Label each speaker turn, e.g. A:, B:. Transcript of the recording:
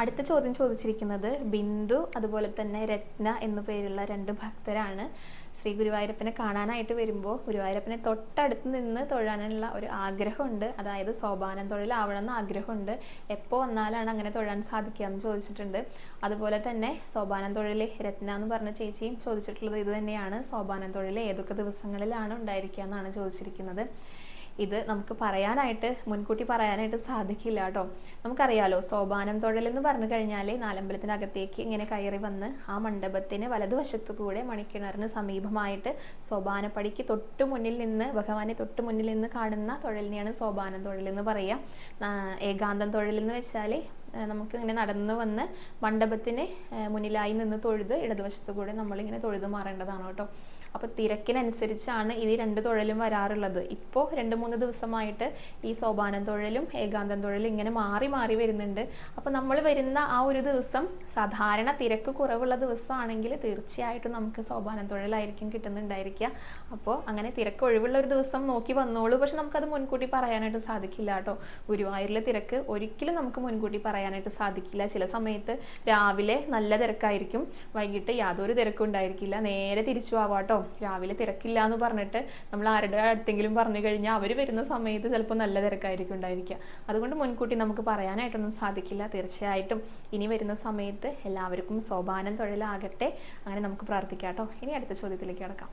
A: അടുത്ത ചോദ്യം ചോദിച്ചിരിക്കുന്നത് ബിന്ദു അതുപോലെ തന്നെ രത്ന എന്നു പേരുള്ള രണ്ട് ഭക്തരാണ്. ശ്രീ ഗുരുവായൂരപ്പനെ കാണാനായിട്ട് വരുമ്പോൾ ഗുരുവായൂരപ്പനെ തൊട്ടടുത്ത് നിന്ന് തൊഴാനുള്ള ഒരു ആഗ്രഹമുണ്ട്. അതായത് സോപാനം തൊഴിലാവണം എന്ന് ആഗ്രഹമുണ്ട്. എപ്പോൾ വന്നാലാണ് അങ്ങനെ തൊഴാൻ സാധിക്കുക എന്ന് ചോദിച്ചിട്ടുണ്ട്. അതുപോലെ തന്നെ സോപാനം തൊഴിൽ രത്ന എന്ന് പറഞ്ഞ ചേച്ചിയും ചോദിച്ചിട്ടുള്ളത് ഇത് തന്നെയാണ്. സോപാനം തൊഴിൽ ഏതൊക്കെ ദിവസങ്ങളിലാണ് ഉണ്ടായിരിക്കുക എന്നാണ് ചോദിച്ചിരിക്കുന്നത്. ഇത് നമുക്ക് പറയാനായിട്ട് മുൻകൂട്ടി പറയാനായിട്ട് സാധിക്കില്ല കേട്ടോ. നമുക്കറിയാലോ സോപാനം തൊഴൽ എന്ന് പറഞ്ഞു കഴിഞ്ഞാൽ നാലമ്പലത്തിനകത്തേക്ക് ഇങ്ങനെ കയറി വന്ന് ആ മണ്ഡപത്തിന് വലതുവശത്തു കൂടെ മണിക്കിണറിന് സമീപമായിട്ട് സോപാനപ്പടിക്ക് തൊട്ട് മുന്നിൽ നിന്ന് ഭഗവാനെ തൊട്ട് മുന്നിൽ നിന്ന് കാണുന്ന തൊഴലിനെയാണ് സോപാനം തൊഴിൽ എന്ന് പറയുക ഏകാന്തം തൊഴിൽ എന്ന് വെച്ചാൽ നമുക്ക് ഇങ്ങനെ നടന്നു വന്ന് മണ്ഡപത്തിന് മുന്നിലായി നിന്ന് തൊഴുത് ഇടതുവശത്തു കൂടെ നമ്മളിങ്ങനെ തൊഴുത് മാറേണ്ടതാണ് കേട്ടോ. അപ്പോൾ തിരക്കിനനുസരിച്ചാണ് ഈ രണ്ട് തൊഴിലും വരാറുള്ളത്. ഇപ്പോൾ രണ്ട് മൂന്ന് ദിവസമായിട്ട് ഈ സോപാനം തൊഴിലും ഏകാന്തം തൊഴിലും ഇങ്ങനെ മാറി മാറി വരുന്നുണ്ട്. അപ്പോൾ നമ്മൾ വരുന്ന ആ ഒരു ദിവസം സാധാരണ തിരക്ക് കുറവുള്ള ദിവസമാണെങ്കിൽ തീർച്ചയായിട്ടും നമുക്ക് സോപാനം തൊഴിലായിരിക്കും കിട്ടുന്നുണ്ടായിരിക്കുക. അപ്പോൾ അങ്ങനെ തിരക്ക് ഒഴിവുള്ള ഒരു ദിവസം നോക്കി വന്നോളൂ. പക്ഷെ നമുക്കത് മുൻകൂട്ടി പറയാനായിട്ട് സാധിക്കില്ല കേട്ടോ. ഗുരുവായൂരിലെ തിരക്ക് ഒരിക്കലും നമുക്ക് മുൻകൂട്ടി പറയാനായിട്ട് സാധിക്കില്ല. ചില സമയത്ത് രാവിലെ നല്ല തിരക്കായിരിക്കും. വൈകിട്ട് യാതൊരു തിരക്കും ഉണ്ടായിരിക്കില്ല. നേരെ തിരിച്ചു ആവാട്ടോ രാവിലെ തിരക്കില്ല എന്ന് പറഞ്ഞിട്ട് നമ്മൾ ആരുടെ അടുത്തെങ്കിലും പറഞ്ഞു കഴിഞ്ഞാൽ അവർ വരുന്ന സമയത്ത് ചിലപ്പോൾ നല്ല തിരക്കായിരിക്കും ഉണ്ടായിരിക്കുക. അതുകൊണ്ട് മുൻകൂട്ടി നമുക്ക് പറയാനായിട്ടൊന്നും സാധിക്കില്ല. തീർച്ചയായിട്ടും ഇനി വരുന്ന സമയത്ത് എല്ലാവർക്കും സോപാനം തൊഴിലാകട്ടെ. അങ്ങനെ നമുക്ക് പ്രാർത്ഥിക്കാം കേട്ടോ. ഇനി അടുത്ത ചോദ്യത്തിലേക്ക് കിടക്കാം.